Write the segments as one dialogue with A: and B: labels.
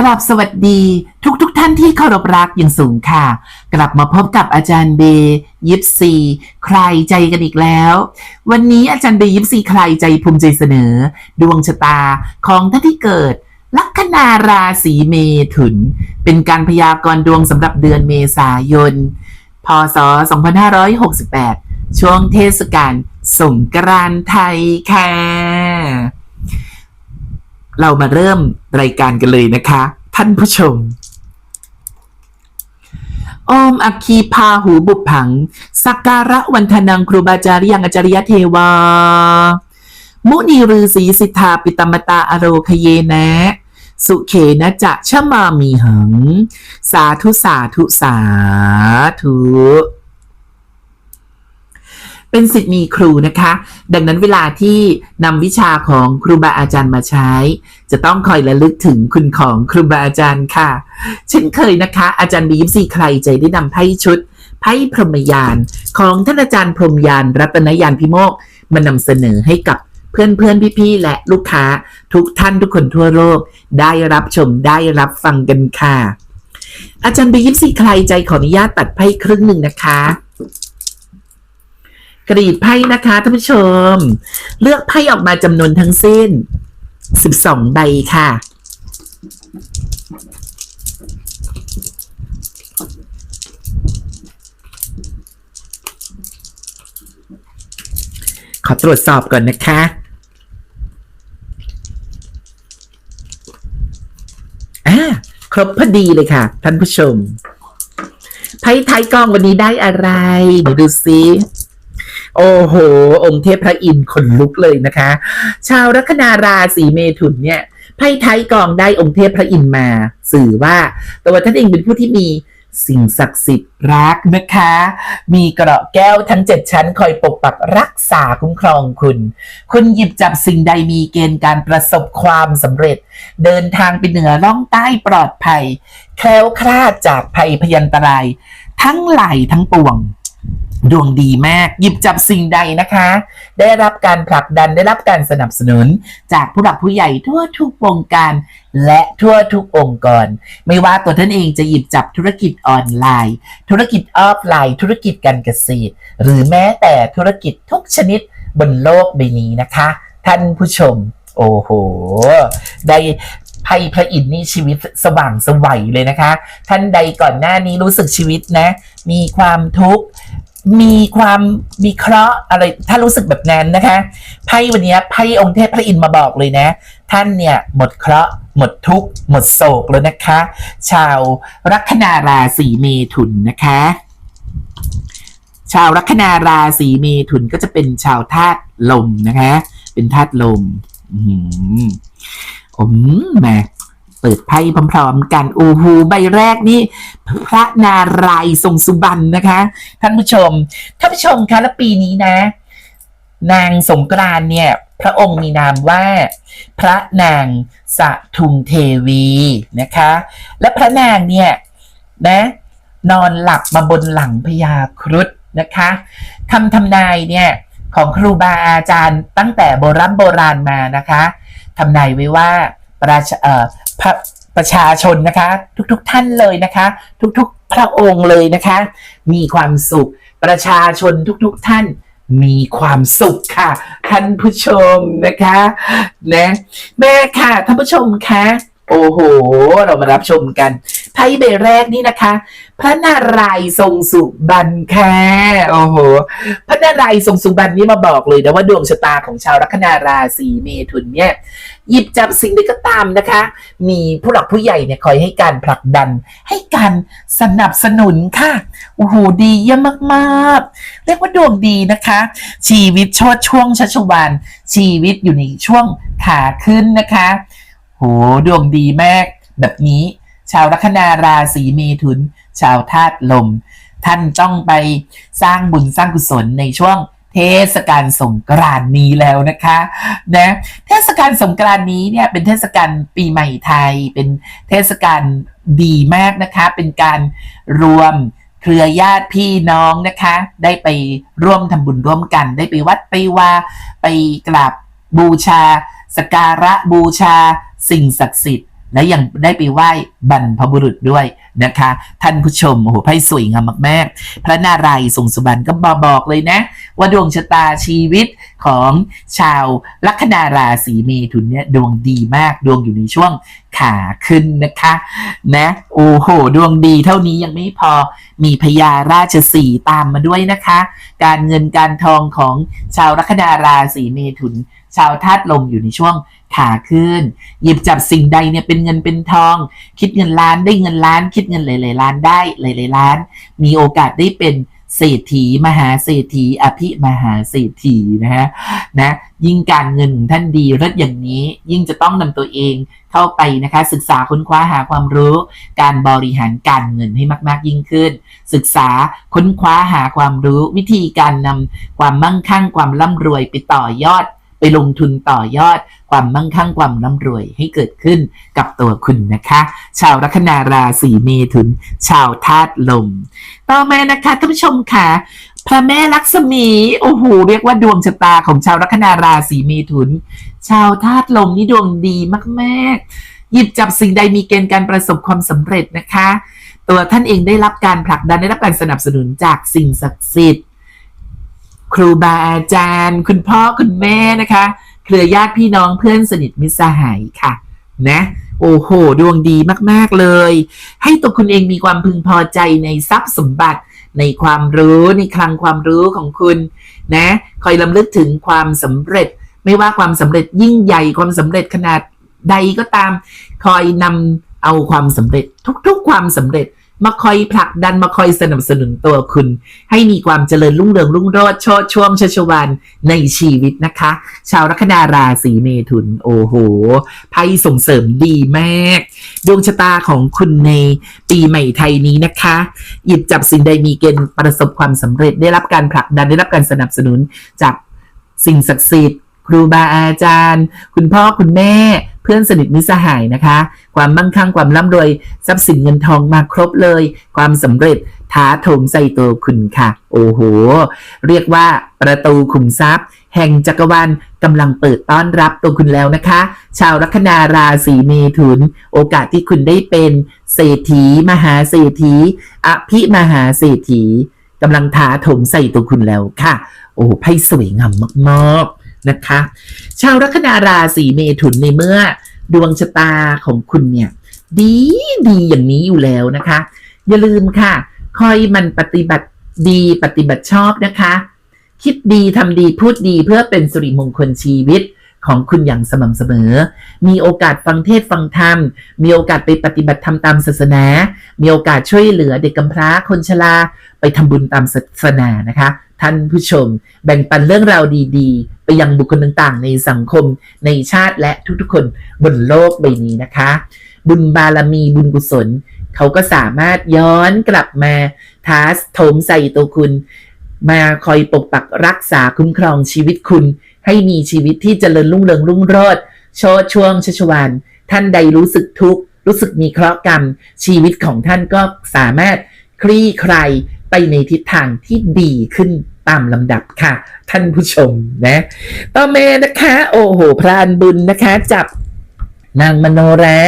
A: กราบสวัสดีทุกทุกท่านที่เคารพรักอย่างสูงค่ะ กลับมาพบกับอาจารย์เบย์ยิปซีใครใจกันอีกแล้ว วันนี้อาจารย์เบย์ยิปซีใครใจภูมิใจเสนอ ดวงชะตาของท่านที่เกิด ลัคนาราศีเมถุน เป็นการพยากรณ์ดวงสำหรับเดือนเมษายน พศ 2568 ช่วงเทศกาลสงกรานต์ไทยค่ะ เรามาเริ่มรายการกันเลยนะคะ ท่านผู้ชมอมอัคคีพาหูบุพผัง สักการะวันทนังครูบาจารยังอาจาริยเทวา มุนีฤาษีสิทธาปิตมตาอโรคเยนะ สุเขนะจะชะมามีหัง สาธุสาธุสาธุ เป็นสิทธิ์มีครูนะคะ ดังนั้นเวลาที่นำวิชาของครูบาอาจารย์มาใช้ จะต้องคอยระลึกถึงคุณของครูบาอาจารย์ค่ะ เช่นเคยนะคะ อาจารย์บีมซีใครใจได้นำไพ่ชุดไพ่พรหมยานของท่านอาจารย์พรหมยานรัตนยานพิโมกมานำเสนอให้กับเพื่อนเพื่อนพี่ๆและลูกค้าทุกท่านทุกคนทั่วโลก ได้รับชมได้รับฟังกันค่ะ อาจารย์บียิปซีใครใจขออนุญาตตัดไพ่ครึ่งหนึ่งนะคะ กรีดไพ่นะคะท่านผู้ชม เลือกไพ่ออกมาจำนวนทั้งสิ้น 12 ใบค่ะขอตรวจสอบก่อนนะคะ อ่า ครบพอดีเลยค่ะ ท่านผู้ชม ไพ่ไทยกองวันนี้ได้อะไร เดี๋ยวดูซิ โอ้โห องค์เทพพระอินทร์ขนลุกเลยนะคะ ชาวลัคนาราศีเมถุนเนี่ยไพ่ท้ายกองได้องค์เทพพระอินทร์มา สื่อว่าตัวท่านเองเป็นผู้ที่มีสิ่งศักดิ์สิทธิ์รักนะคะ มีกราะแก้วทั้งเจ็ดชั้นคอยปกปักรักษาคุ้มครองคุณ คุณหยิบจับสิ่งใดมีเกณฑ์การประสบความสำเร็จ เดินทางไปเหนือล่องใต้ปลอดภัย แคล้วคลาดจากภัยพยันตราย ทั้งหลายทั้งปวง ดวงดีมาก หยิบจับสิ่งใดนะคะ ได้รับการผลักดันได้รับการสนับสนุน จากผู้หลักผู้ใหญ่ทั่วทุกวงการ และทั่วทุกองค์กร ไม่ว่าตัวท่านเองจะหยิบจับธุรกิจออนไลน์ ธุรกิจออฟไลน์ ธุรกิจการเกษตร หรือแม้แต่ธุรกิจทุกชนิดบนโลกใบนี้นะคะ ท่านผู้ชม โอ้โหได้ไพ่พระอินทร์นี่ชีวิตสว่างสวัยเลยนะคะ ท่านใดก่อนหน้านี้รู้สึกชีวิตนะ มีความทุกข์ มีความมีเคราะห์อะไร ถ้ารู้สึกแบบนั้นนะคะไพ่วันนี้ไพ่องค์เทพพระอินทร์มาบอกเลยนะ ท่านเนี่ยหมดเคราะห์หมดทุกข์หมดโศกแล้วนะคะ ชาวลัคนาราศีเมถุนนะคะ ชาวลัคนาราศีเมถุนก็จะเป็นชาวธาตุลมนะคะ เป็นธาตุลม อืมอืมแหม เปิดไพ่พร้อมๆกัน โอ้โหใบแรกนี่พระนารายณ์ทรงสุบรรณนะคะ ท่านผู้ชมท่านผู้ชมคะและปีนี้นะ นางสงกรานเนี่ย พระองค์มีนามว่า พระนางสะทุงเทวีนะคะ และพระนางเนี่ยนะนอนหลับมาบนหลังพญาครุฑนะคะคำทำนายเนี่ยของครูบาอาจารย์ตั้งแต่โบราณโบราณมานะคะทำนายไว้ว่าประชา พระประชาชนนะคะ ทุกๆทท่านเลยนะคะ ทุกๆ พระองค์เลยนะคะ มีความสุข ประชาชนทุก ๆทท่านมีความสุขค่ะ ท่านผู้ชมนะคะนะแม่ค่ะท่านผู้ชมคะ โอ้โห เรามารับชมกัน ไพ่ใบแรกนี่นะคะ พระนารายทรงสุบรรณค่ะโอ้โห พระนารายทรงสุบรรณนี่มาบอกเลยนะว่าดวงชะตาของชาวลัคนาราศีเมถุนเนี่ย หยิบจับสิ่งใดก็ตามนะคะ มีผู้หลักผู้ใหญ่เนี่ยคอยให้การผลักดัน ให้การสนับสนุนค่ะ โอ้โห ดีเยี่ยมมากๆ เรียกว่าดวงดีนะคะ ชีวิตชดช่วงชัชวานชีวิตอยู่ในช่วงขาขึ้นนะคะ โหดวงดีมาก แบบนี้ ชาวลัคนาราศีเมถุน ชาวธาตุลม ท่านต้องไปสร้างบุญสร้างกุศลในช่วงเทศกาลสงกรานต์นี้แล้วนะคะนะเทศกาลสงกรานต์นี้เนี่ยเป็นเทศกาลปีใหม่ไทย เป็นเทศกาลดีมากนะคะ เป็นการรวมเครือญาติพี่น้องนะคะ ได้ไปร่วมทำบุญร่วมกัน ได้ไปวัดไปว่าไปกราบบูชา สการะบูชา สิ่งศักดิ์สิทธิ์ และยังได้ไปไหว้บรรพบุรุษด้วยนะคะ ท่านผู้ชมโอ้โหไพ่สวยงามมากๆ พระนารายณ์ทรงสุบรรณก็บอกบอกเลยนะ ว่าดวงชะตาชีวิตของชาวลัคนาราศีเมถุนเนี่ยดวงดีมากดวงอยู่ในช่วงขาขึ้นนะคะนะโอ้โห ดวงดีเท่านี้ยังไม่พอมีพญาราชสีตามมาด้วยนะคะ การเงินการทองของชาวลัคนาราศีเมถุน ชาวธาตุลมอยู่ในช่วงขาขึ้น หยิบจับสิ่งใดเนี่ยเป็นเงินเป็นทอง คิดเงินล้านได้เงินล้าน คิดเงินหลายๆล้านได้หลายๆล้าน มีโอกาสได้เป็นเศรษฐีมหาเศรษฐีอภิมหาเศรษฐีนะฮะนะยิ่งการเงินของท่านดีเลิศอย่างนี้ยิ่งจะต้องนำตัวเองเข้าไปนะคะ ศึกษาค้นคว้าหาความรู้ การบริหารการเงินให้มาก ๆ ยิ่งขึ้น ศึกษาค้นคว้าหาความรู้ วิธีการนำความมั่งคั่งความร่ำรวยไปต่อยอด ไปลงทุนต่อยอดความมั่งคั่งความร่ำรวยให้เกิดขึ้นกับตัวคุณนะคะ ชาวลัคนาราศีเมถุน ชาวธาตุลม ต่อมานะคะท่านผู้ชมค่ะพระแม่ลักษมีโอ้โหเรียกว่าดวงชะตาของชาวลัคนาราศีเมถุน ชาวธาตุลมนี่ดวงดีมากๆ หยิบจับสิ่งใดมีเกณฑ์การประสบความสำเร็จนะคะ ตัวท่านเองได้รับการผลักดันได้รับการสนับสนุนจากสิ่งศักดิ์สิทธิ์ ครูบาอาจารย์ คุณพ่อคุณแม่นะคะ เครือญาติพี่น้องเพื่อนสนิทมิตรสหายค่ะ นะ โอ้โห ดวงดีมาก ๆ เลย ให้ตัวคุณเองมีความพึงพอใจในทรัพย์สมบัติในความรู้ในคลังความรู้ของคุณ นะ คอยลำลึกถึงความสำเร็จ ไม่ว่าความสำเร็จยิ่งใหญ่ความสำเร็จขนาดใดก็ตาม คอยนำเอาความสำเร็จทุกๆความสำเร็จ มาคอยผลักดันมาคอยสนับสนุนตัวคุณ ให้มีความเจริญรุ่งเรืองรุ่งโรจน์โชดช่วงชชวานในชีวิตนะคะ ชาวลัคนาราศีเมถุน โอ้โหไพ่ส่งเสริมดีมาก ดวงชะตาของคุณในปีใหม่ไทยนี้นะคะ หยิบจับสิ่งใดมีเกณฑ์ประสบความสำเร็จได้รับการผลักดันได้รับการสนับสนุนจากสิ่งศักดิ์สิทธิ์ครูบาอาจารย์ คุณพ่อคุณแม่ พื่อนสนิทมิสหายนะคะ ความมั่งคั่งความร่ำรวยทรัพย์สินเงินทองมาครบเลย ความสำเร็จท้าโถมใส่ตัวคุณค่ะ โอ้โห เรียกว่าประตูขุมทรัพย์ แห่งจักรวาลกำลังเปิดต้อนรับตัวคุณแล้วนะคะ ชาวลัคนาราศีเมถุน โอกาสที่คุณได้เป็นเศรษฐี มหาเศรษฐีอภิมหาเศรษฐีกำลังท้าโถมใส่ตัวคุณแล้วค่ะ โอ้ไพ่สวยงามมากๆ นะคะ ชาวลัคนาราศีเมถุนในเมื่อดวงชะตาของคุณเนี่ย ดีดีอย่างนี้อยู่แล้วนะคะ อย่าลืมค่ะ คอยมันปฏิบัติดีปฏิบัติชอบนะคะ คิดดีทำดีพูดดีเพื่อเป็นสิริมงคลชีวิตของคุณอย่างสม่ำเสมอ มีโอกาสฟังเทศฟังธรรม มีโอกาสไปปฏิบัติธรรมตามศาสนา มีโอกาสช่วยเหลือเด็กกำพร้าคนชรา ไปทำบุญตามศาสนานะคะ ท่านผู้ชม แบ่งปันเรื่องราวดีๆ ไปยังบุคคลต่างๆ ในสังคมในชาติและทุกๆ คนบนโลกใบนี้นะคะ บุญบารมีบุญกุศล เขาก็สามารถย้อนกลับมาท้าโถมใส่ตัวคุณ มาคอยปกปักรักษาคุ้มครองชีวิตคุณ ให้มีชีวิตที่เจริญรุ่งเรืองรุ่งโรจน์โชดช่วงชชวานท่านใดรู้สึกทุกข์รู้สึกมีเคราะห์กรรม ชีวิตของท่านก็สามารถคลี่คลายไปในทิศทางที่ดีขึ้น ตามลำดับค่ะ ท่านผู้ชมนะ ต่อมานะคะ โอ้โห พรานบุญนะคะ จับนางมโนรา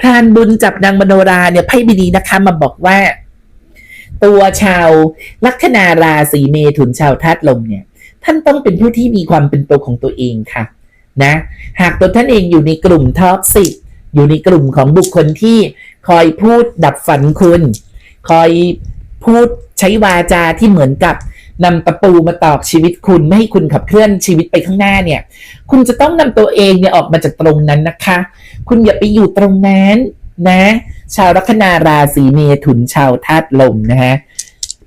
A: พรานบุญจับนางมโนราเนี่ยไพ่บิดีนะคะ มาบอกว่า ตัวชาวลัคนาราศีเมถุนชาวธาตุลมเนี่ย ท่านต้องเป็นผู้ที่มีความเป็นตัวของตัวเองค่ะ นะ หากตัวท่านเองอยู่ในกลุ่มท็อปสิอยู่ในกลุ่มของบุคคลที่คอยพูดดับฝันคุณ คอยพูดใช้วาจาที่เหมือนกับ นำตะปูมาตอกชีวิตคุณไม่ให้คุณขับเคลื่อนชีวิตไปข้างหน้าเนี่ย คุณจะต้องนำตัวเองเนี่ยออกมาจากตรงนั้นนะคะ คุณอย่าไปอยู่ตรงนั้นนะ ชาวลัคนาราศีเมถุนชาวธาตุลมนะฮะ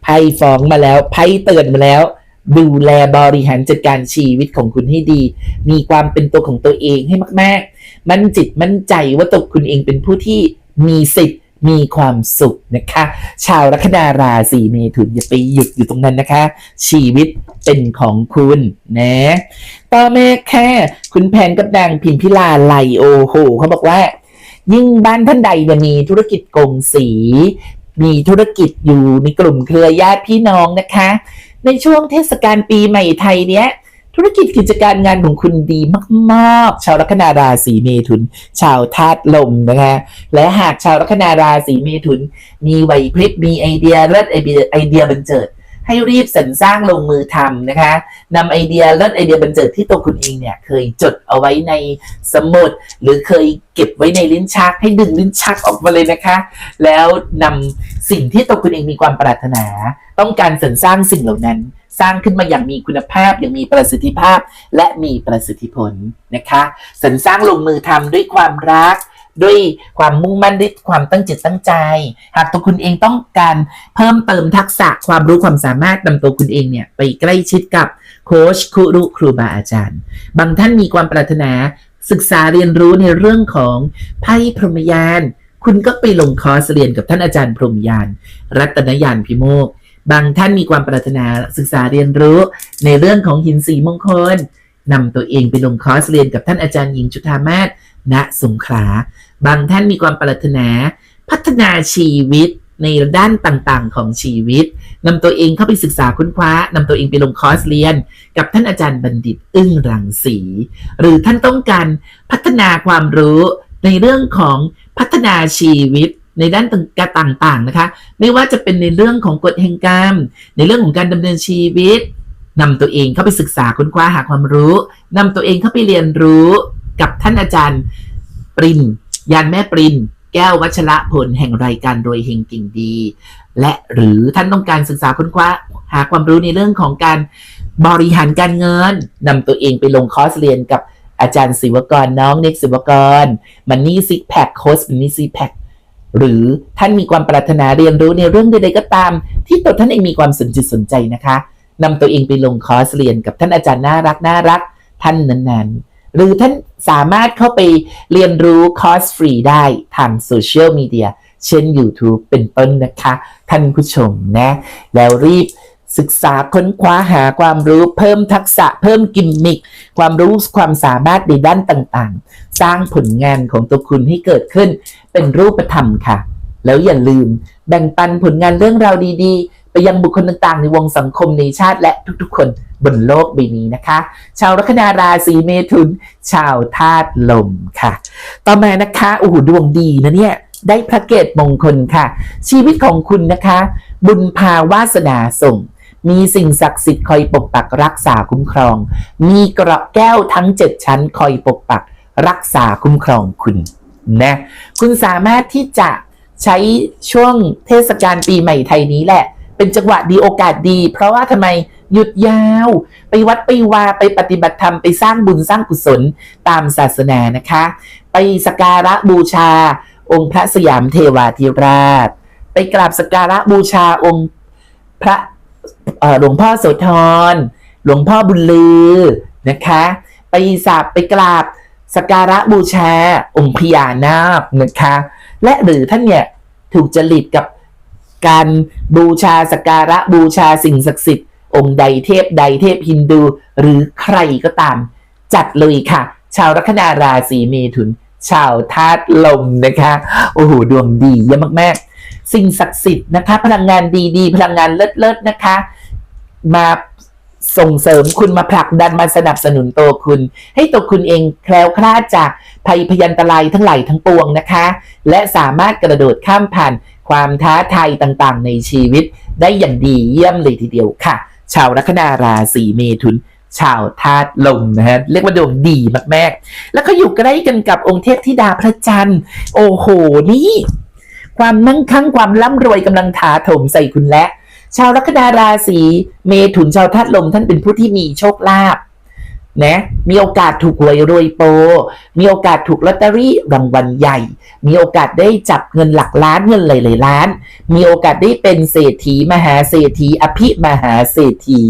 A: ไพ่ฟ้องมาแล้วไพ่เตือนมาแล้ว ดูแลบริหารจัดการชีวิตของคุณให้ดี มีความเป็นตัวของตัวเองให้มาก ๆ มั่นจิตมั่นใจว่าตัวคุณเองเป็นผู้ที่มีสิทธิ์ มีความสุขนะคะ ชาวลัคนาราศีเมถุนอย่าไปหยุดอยู่ตรงนั้นนะคะ ชีวิตเป็นของคุณนะต่อมาแค่คุณแพนกับนางพิมพิลาไลโอโหเขาบอกว่า ยิ่งบ้านท่านใดเนี่ยมีธุรกิจกงสี มีธุรกิจอยู่ในกลุ่มเครือญาติพี่น้องนะคะ ในช่วงเทศกาลปีใหม่ไทยเนี้ย ธุรกิจกิจการงานของคุณดีมาก ๆ ชาวลัคนาราศีเมถุน ชาวธาตุลมนะคะและหากชาวลัคนาราศีเมถุน มีไหวพริบมีไอเดียเลิศไอเดียไอเดียบันเจิด ให้รีบสรรสร้างลงมือทำนะคะนำไอเดียเลิศไอเดียบันเจิดที่ตัวคุณเองเนี่ยเคยจดเอาไว้ในสมุด หรือเคยเก็บไว้ในลิ้นชัก ให้ดึงลิ้นชักออกมาเลยนะคะ แล้วนำสิ่งที่ตัวคุณเองมีความปรารถนา ต้องการสรรสร้างสิ่งเหล่านั้น สร้างขึ้นมาอย่างมีคุณภาพอย่างมีประสิทธิภาพ และมีประสิทธิผลนะคะสรรสร้างลงมือทำด้วยความรัก ด้วยความมุ่งมั่นด้วยความตั้งจิตตั้งใจ หากตัวคุณเองต้องการเพิ่มเติมทักษะความรู้ความสามารถนำตัวคุณเองเนี่ยไปใกล้ชิดกับโค้ชครูครูบาอาจารย์ บางท่านมีความปรารถนาศึกษาเรียนรู้ในเรื่องของไพ่พรหมยาน คุณก็ไปลงคอร์สเรียนกับท่านอาจารย์พรหมยาน รัตนยานพิโมก บางท่านมีความปรารถนาศึกษาเรียนรู้ในเรื่องของหินสีมงคลนำตัวเองไปลงคอร์สเรียนกับท่านอาจารย์หญิงจุธามาศณสงขลา บางท่านมีความปรารถนา พัฒนาชีวิตในด้านต่างๆ ของชีวิตนำตัวเองเข้าไปศึกษาค้นคว้านำตัวเองไปลงคอร์สเรียน กับท่านอาจารย์บัณฑิตอึ้งรังสี หรือท่านต้องการพัฒนาความรู้ในเรื่องของพัฒนาชีวิตในด้านต่างๆนะคะ ไม่ว่าจะเป็นในเรื่องของกฎแห่งกรรม ในเรื่องของการดำเนินชีวิตนำตัวเองเข้าไปศึกษาค้นคว้าหาความรู้นำตัวเองเข้าไปเรียนรู้กับท่านอาจารย์ปริน ยานแม่ปรินแก้ววัชระผลแห่งรายการโดยเฮงกิ่งดี และหรือท่านต้องการศึกษาค้นคว้า หาความรู้ในเรื่องของการบริหารการเงินนำตัวเองไปลงคอร์สเรียนกับอาจารย์ศิวกรน้องเน็กศิวกรมันนี่ซิกแพคโค้ชมันนี่ซิกแพคหรือท่านมีความปรารถนาเรียนรู้ในเรื่องใดๆก็ตาม ที่ตัวท่านเองมีความสนจิตสนใจนะคะนำตัวเองไปลงคอร์สเรียนกับท่านอาจารย์น่ารักน่ารัก ท่านนั้นๆ หรือท่านสามารถเข้าไปเรียนรู้คอร์สฟรีได้ทางโซเชียลมีเดียเช่น YouTube เป็นต้นนะคะ ท่านผู้ชมนะ แล้วรีบศึกษาค้นคว้าหาความรู้เพิ่มทักษะเพิ่มกิมมิคความรู้ความสามารถในด้านต่างๆ สร้างผลงานของตัวคุณให้เกิดขึ้นเป็นรูปธรรมค่ะ แล้วอย่าลืมแบ่งปันผลงานเรื่องราวดีๆ ไปยังบุคคลต่างๆ ในวงสังคมในชาติและทุกๆ คนบนโลกใบนี้นะคะ ชาวลัคนาราศีเมถุน ชาวธาตุลมค่ะ ต่อมานะคะโอ้โหดวงดีนะเนี่ยได้พระเกตมงคลค่ะ ชีวิตของคุณนะคะ บุญพาวาสนาส่ง มีสิ่งศักดิ์สิทธิ์คอยปกปักรักษาคุ้มครอง มีเกราะแก้วทั้งเจ็ดชั้นคอยปกปักรักษาคุ้มครองคุณนะคุณสามารถที่จะใช้ช่วงเทศกาลปีใหม่ไทยนี้แหละ เป็นจังหวะดีโอกาสดี เพราะว่าทำไมหยุดยาว ไปวัดไปวาไปปฏิบัติธรรมไปสร้างบุญสร้างกุศลตามศาสนานะคะ ไปสักการะบูชา องค์พระสยามเทวาธิราช ไปกราบสักการะบูชาองค์พระหลวงพ่อโสธรหลวงพ่อบุญลือนะคะ ไปสาบไปกราบสักการะบูชาองค์พญานาคนะคะ และหรือท่านเนี่ยถูกจริตกับ การบูชาสักการะบูชาสิ่งศักดิ์สิทธิ์องค์ใดเทพใดเทพฮินดู หรือใครก็ตาม จัดเลยค่ะ ชาวลัคนาราศีเมถุน ชาวธาตุลมนะคะ โอ้โห ดวงดีเยี่ยมมากๆ สิ่งศักดิ์สิทธิ์นะคะ พลังงานดีๆ พลังงานเลิศๆนะคะ มาส่งเสริมคุณมาผลักดันมาสนับสนุนตัวคุณ ให้ตัวคุณเองแคล้วคลาดจากภัยพยันตรายทั้งหลายทั้งปวงนะคะ และสามารถกระโดดข้ามผ่าน ความท้าทายต่างๆ ในชีวิต ได้อย่างดีเยี่ยมเลยทีเดียวค่ะ ชาวลัคนาราศีเมถุนชาวธาตุลมนะฮะเรียกว่าดวงดีมากๆ แล้วก็อยู่ใกล้กันกับองค์เทพธิดาพระจันทร์ โอ้โหนี่ ความมั่งคั่งความร่ำรวยกำลังถาโถมใส่คุณและ ชาวลัคนาราศีเมถุนชาวธาตุลมท่านเป็นผู้ที่มีโชคลาภ นะ มีโอกาสถูกหวยรวยโปรมีโอกาสถูกลอตเตอรี่รางวัลใหญ่ มีโอกาสได้จับเงินหลักล้านเงินหลายๆล้าน มีโอกาสได้เป็นเศรษฐีมหาเศรษฐีอภิมหาเศรษฐี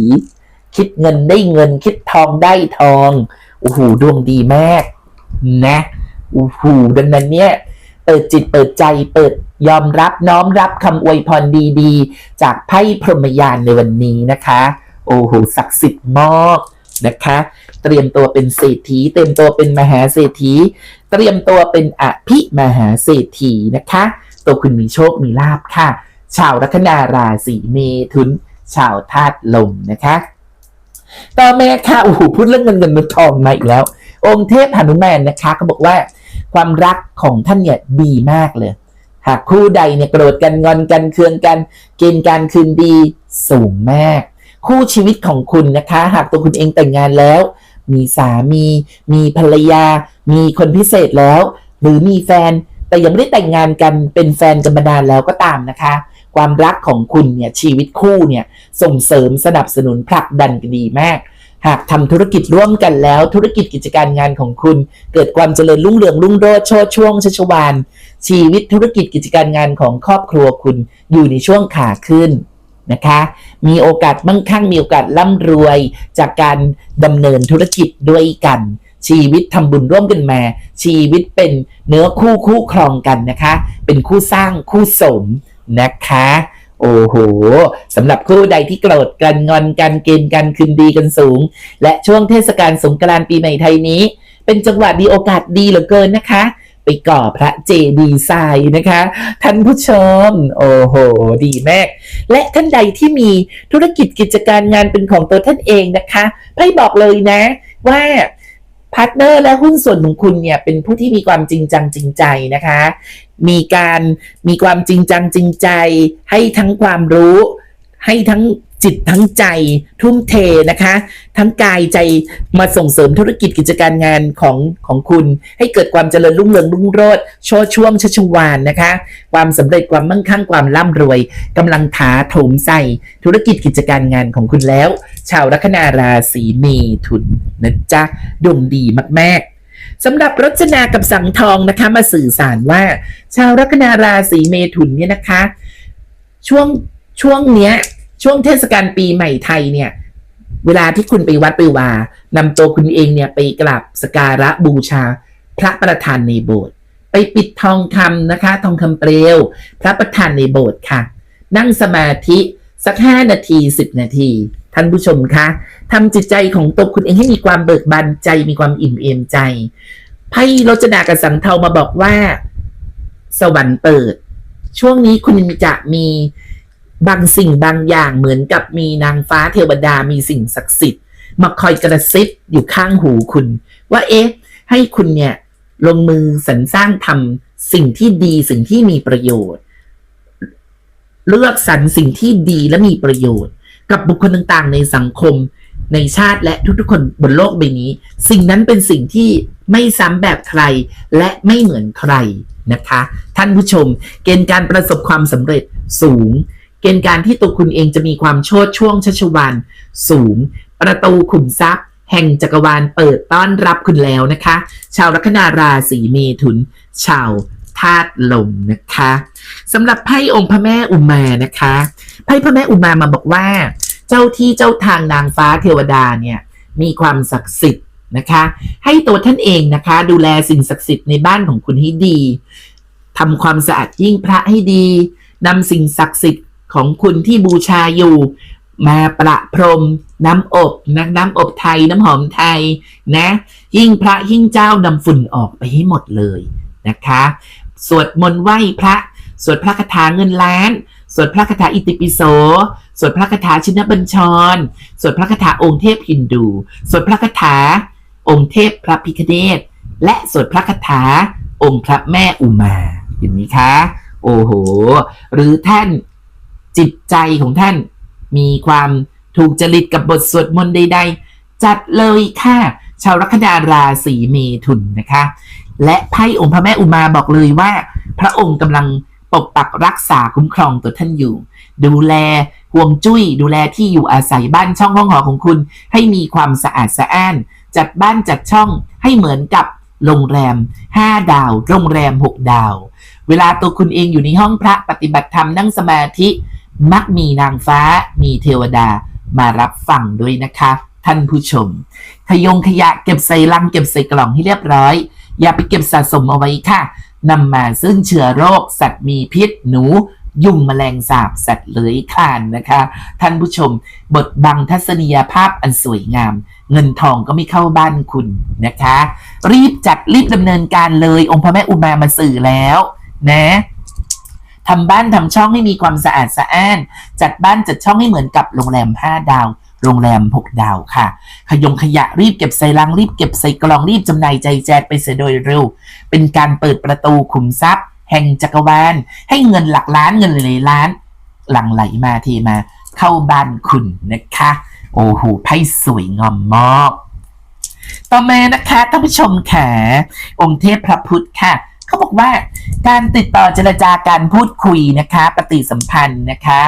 A: คิดเงินได้เงินคิดทองได้ทองโอ้โหดวงดีมาก นะโอ้โหดังนั้นเนี่ยเปิดจิตเปิดใจเปิดยอมรับน้อมรับคำอวยพรดีๆ จากไพ่พรหมยานในวันนี้นะคะ โอ้โหศักดิ์สิทธิ์มาก นะคะ เตรียมตัวเป็นเศรษฐี เตรียมตัวเป็นมหาเศรษฐี เตรียมตัวเป็นอภิมหาเศรษฐีนะคะ ตัวคุณมีโชคมีลาภค่ะ ชาวลัคนาราศีเมถุน ชาวธาตุลมนะคะ ต่อแม่ค่ะโอ้โหพูดเรื่องเงินเงินเงินทองมาอีกแล้ว องค์เทพหนุมานนะคะเขาบอกว่าความรักของท่านเนี่ยดีมากเลย หากคู่ใดเนี่ยโกรธกันงอนกันเคืองกัน เกณฑ์การคืนดีสูงมาก คู่ชีวิตของคุณนะคะ หากตัวคุณเองแต่งงานแล้ว มีสามี มีภรรยา มีคนพิเศษแล้ว หรือมีแฟน แต่ยังไม่ได้แต่งงานกันเป็นแฟนกันมานานแล้วก็ตามนะคะ ความรักของคุณเนี่ยชีวิตคู่เนี่ยส่งเสริมสนับสนุนผลักดันกันดีมากหากทำธุรกิจร่วมกันแล้ว ธุรกิจกิจการงานของคุณ เกิดความเจริญรุ่งเรืองรุ่งโรจน์โชดช่วงชัชวานชีวิตธุรกิจกิจการงานของครอบครัวคุณ อยู่ในช่วงขาขึ้น นะคะ มีโอกาสมั่งคั่งมีโอกาสร่ำรวยจากการดำเนินธุรกิจด้วยกัน ชีวิตทำบุญร่วมกันมา ชีวิตเป็นเนื้อคู่คู่ครองกันนะคะ เป็นคู่สร้างคู่สมนะคะโอ้โหสำหรับคู่ใดที่โกรธกันงอนกันเกณฑ์กันคืนดีกันสูง และช่วงเทศกาลสงกรานต์ปีใหม่ไทยนี้ เป็นจังหวะดีโอกาสดีเหลือเกินนะคะ ไปก่อพระเจดีย์ทรายนะคะ ท่านผู้ชม โอ้โห ดีมาก และท่านใดที่มีธุรกิจกิจการงานเป็นของตัวท่านเองนะคะไพ่บอกเลยนะว่าพาร์ทเนอร์และหุ้นส่วนของคุณเนี่ยเป็นผู้ที่มีความจริงจังจริงใจนะคะ มีการมีความจริงจังจริงใจ ให้ทั้งความรู้ ให้ทั้ง จิตทั้งใจทุ่มเทนะคะ ทั้งกายใจมาส่งเสริมธุรกิจกิจการงานของของคุณ ให้เกิดความเจริญรุ่งเรืองรุ่งโรจน์โชดช่วงชัชวานนะคะ ความสำเร็จความมั่งคั่งความร่ำรวยกำลังถาโถมใส่ธุรกิจกิจการงานของคุณแล้ว ชาวลัคนาราศีเมถุนนะจ๊ะดวงดีมากๆสำหรับรจนากับสังทองนะคะ มาสื่อสารว่า ชาวลัคนาราศีเมถุนเนี่ยนะคะ ช่วงช่วงเนี้ย ช่วงเทศกาลปีใหม่ไทยเนี่ย เวลาที่คุณไปวัดไปวานำตัวคุณเองเนี่ยไปกราบสการะบูชา พระประธานในโบสถ์ไปปิดทองคำนะคะ ทองคำเปลวพระประธานในโบสถ์ค่ะ นั่งสมาธิสักห้านาทีสิบนาที ท่านผู้ชมคะทำจิตใจของตัวคุณเองให้มีความเบิกบานใจมีความอิ่มเอมใจไพ่รจนากับสังเทามาบอกว่า สวรรค์เปิด ช่วงนี้คุณจะมี บางสิ่งบางอย่างเหมือนกับมีนางฟ้าเทวดามีสิ่งศักดิ์สิทธิ์ มาคอยกระซิบอยู่ข้างหูคุณ ว่าเอ๊ะ ให้คุณเนี่ย ลงมือสรรสร้างทำสิ่งที่ดีสิ่งที่มีประโยชน์ เลือกสรรสิ่งที่ดีและมีประโยชน์ กับบุคคลต่างๆ ในสังคม ในชาติและทุกๆคนบนโลกใบนี้ สิ่งนั้นเป็นสิ่งที่ไม่ซ้ำแบบใครและไม่เหมือนใครนะคะ ท่านผู้ชม เกณฑ์การประสบความสำเร็จสูง เกณฑ์การที่ตัวคุณเองจะมีความโชดช่วงชัชวานสูง ประตูขุมทรัพย์ แห่งจักรวาลเปิดต้อนรับคุณแล้วนะคะ ชาวลัคนาราศีเมถุน ชาวธาตุลมนะคะสำหรับไพ่องค์พระแม่อุมานะคะไพ่พระแม่อุมามาบอกว่า เจ้าที่เจ้าทางนางฟ้าเทวดาเนี่ยมีความศักดิ์สิทธิ์นะคะ ให้ตัวท่านเองนะคะ ดูแลสิ่งศักดิ์สิทธิ์ในบ้านของคุณให้ดีทำความสะอาดยิ่งพระให้ดีนำสิ่งศักดิ์สิทธิ์ ของคุณที่บูชาอยู่ มาประพรมน้ำอบนะน้ำอบไทยน้ำหอมไทยนะยิ่งพระยิ่งเจ้านำฝุ่นออกไปให้หมดเลยนะคะสวดมนต์ไหว้พระสวดพระคาถาเงินล้านสวดพระคาถาอิติปิโส สวดพระคาถาชินบัญชร สวดพระคาถาองค์เทพฮินดู สวดพระคาถาองค์เทพพระพิคเนตและสวดพระคาถาองค์พระแม่อุมาเห็นไหมคะ โอ้โห หรือท่าน จิตใจของท่าน มีความถูกจริตกับบทสวดมนต์ใด ๆ จัดเลยค่ะ ชาวลัคนาราศีเมถุนนะคะ และไพ่องค์พระแม่อุมาบอกเลยว่า พระองค์กำลังปกปักรักษาคุ้มครองตัวท่านอยู่ ดูแลห่วงจุ้ย ดูแลที่อยู่อาศัยบ้านช่องห้องหอของคุณ ให้มีความสะอาดสะอ้าน จัดบ้านจัดช่องให้เหมือนกับโรงแรม 5 ดาว โรงแรม 6 ดาว เวลาตัวคุณเองอยู่ในห้องพระปฏิบัติธรรมนั่งสมาธิ มักมีนางฟ้า มีเทวดามารับฟังด้วยนะคะ ท่านผู้ชม ขยงขยะเก็บใส่ลังเก็บใส่กล่องให้เรียบร้อย อย่าไปเก็บสะสมเอาไว้ค่ะนำมาซึ่งเชื้อโรค สัตว์มีพิษหนู ยุงแมลงสาบสัตว์เลื้อยคลานนะคะ ท่านผู้ชม บทบังทัศนียภาพอันสวยงาม เงินทองก็ไม่เข้าบ้านคุณนะคะ รีบจัดรีบดำเนินการเลย องค์พระแม่อุมามาสื่อแล้ว นะ ทำบ้านทำช่องให้มีความสะอาดสะอ้าน จัดบ้านจัดช่องให้เหมือนกับโรงแรม 5 ดาว โรงแรมหกดาวค่ะ ขยงขยะรีบเก็บใส่ลังรีบเก็บใส่กล่องรีบจำหน่ายใจแจกไปเสียโดยเร็ว เป็นการเปิดประตูขุมทรัพย์ แห่งจักรวาลให้เงินหลักล้านเงินหลายล้าน หลั่งไหลมาเทมา เข้าบ้านคุณนะคะ โอ้โหไพ่สวยงามมากต่อมานะคะท่านผู้ชมค่ะองค์เทพพระพุทธค่ะ เขาบอกว่าการติดต่อเจรจาการพูดคุยนะคะ ปฏิสัมพันธ์นะคะ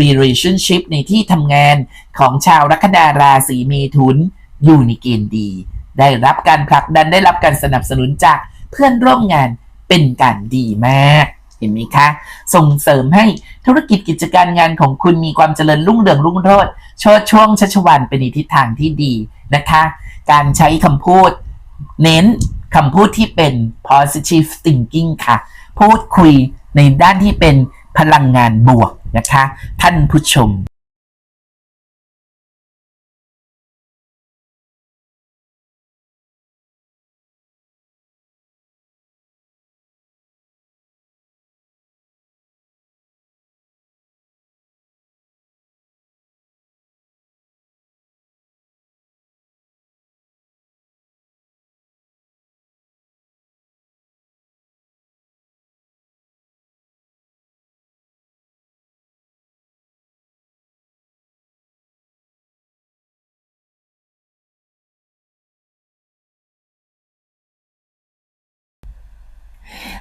A: relationship ในที่ทำงานของชาวลัคนาราศีเมถุนอยู่ในเกณฑ์ดี ได้รับการผลักดันได้รับการสนับสนุนจากเพื่อนร่วมงานเป็นการดีมากเห็นไหมคะ ส่งเสริมให้ธุรกิจกิจการงานของคุณมีความเจริญรุ่งเรืองรุ่งโรจน์ชดช่วงชัชวันเป็นในทิศทางที่ดีนะคะ การใช้คำพูด เน้น คำพูดที่เป็น positive thinking ค่ะ พูดคุยในด้านที่เป็นพลังงานบวกนะคะ ท่านผู้ชม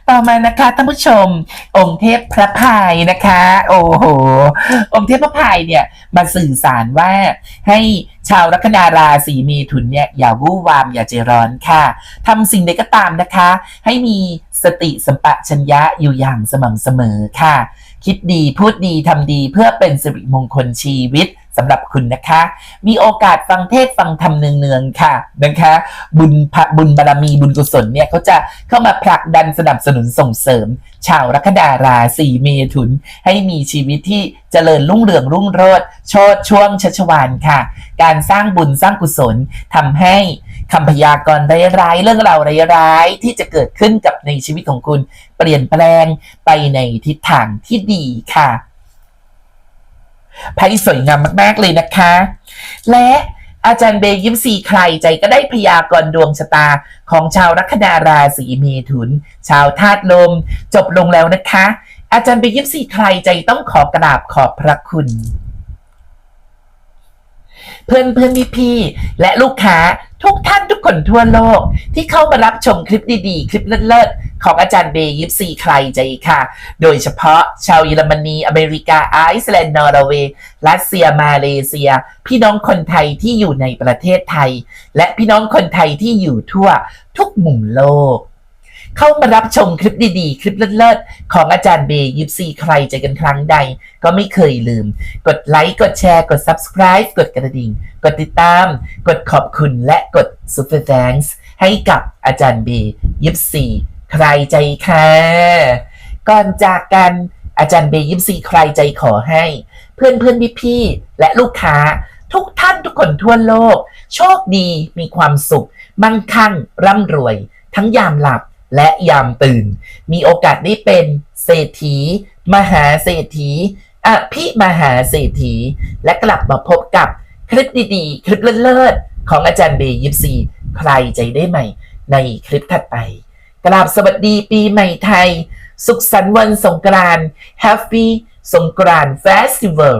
A: ต่อมานะคะท่านผู้ชม องค์เทพพระพายนะคะ โอ้โห องค์เทพพระพายเนี่ยมาสื่อสารว่าให้ชาวลัคนาราศีเมถุนเนี่ยอย่าวู่วามอย่าใจร้อนค่ะทำสิ่งใดก็ตามนะคะ ให้มีสติสัมปชัญญะอยู่อย่างสม่ำเสมอค่ะ คิดดีพูดดีทำดีเพื่อเป็นสิริมงคลชีวิต สำหรับคุณนะคะ มีโอกาสฟังเทศฟังธรรมเนืองๆค่ะนะคะ บุญพระบุญบารมีบุญกุศลเนี่ยเขาจะเข้ามาผลักดันสนับสนุนส่งเสริม ชาวลัคนาราศีเมถุน ให้มีชีวิตที่เจริญรุ่งเรืองรุ่งโรจน์โชดช่วงชัชวานค่ะ การสร้างบุญสร้างกุศลทำให้คำพยากรณ์ร้ายๆเรื่องราวร้ายๆที่จะเกิดขึ้นกับในชีวิตของคุณ เปลี่ยนแปลงไปในทิศทางที่ดีค่ะ ไพ่สวยงามมาก ๆ เลยนะคะ และอาจารย์เบย์ยิมซีใครใจก็ได้พยากรณ์ดวงชะตาของชาวลัคนาราศีเมถุน ชาวธาตุลม จบลงแล้วนะคะ อาจารย์เบย์ยิมซีใครใจต้องขอกราบขอบพระคุณเพื่อนเพื่อนพี่พี่และลูกค้าทุกท่านทุกคนทั่วโลก ที่เข้ามารับชมคลิปดีๆ คลิปเลิศๆ ของอาจารย์เบย์ยิปซีใครใจค่ะ โดยเฉพาะชาวเยอรมนี อเมริกาไอซ์แลนด์นอร์เวย์รัสเซียมาเลเซีย พี่น้องคนไทยที่อยู่ในประเทศไทย และพี่น้องคนไทยที่อยู่ทั่วทุกมุมโลกเข้ามารับชมคลิปดีๆ คลิปเลิศๆ ของอาจารย์เบย์ยิปซีใครใจกันครั้งใด ก็ไม่เคยลืม กดไลค์ กดแชร์ กด subscribe กดกระดิ่ง กดติดตาม กดขอบคุณและกด super thanks ให้กับอาจารย์เบย์ยิปซี ใครใจแค่ก่อนจากกันอาจารย์เบย์ยิปซีใครใจขอให้ เพื่อนเพื่อนพี่พี่ๆและลูกค้า ทุกท่านทุกคนทั่วโลก โชคดีมีความสุข มั่งคั่ง ร่ำรวย ทั้งยามหลับและยามตื่น มีโอกาสได้เป็นเศรษฐี มหาเศรษฐีอภิมหาเศรษฐี และกลับมาพบกับคลิปดีๆ คลิปเลิศๆของอาจารย์เบย์ยิปซีใครใจได้ใหม่ในคลิปถัดไป กราบสวัสดีปีใหม่ไทย สุขสันต์วันสงกรานต์ Happy สงกรานต์ Festival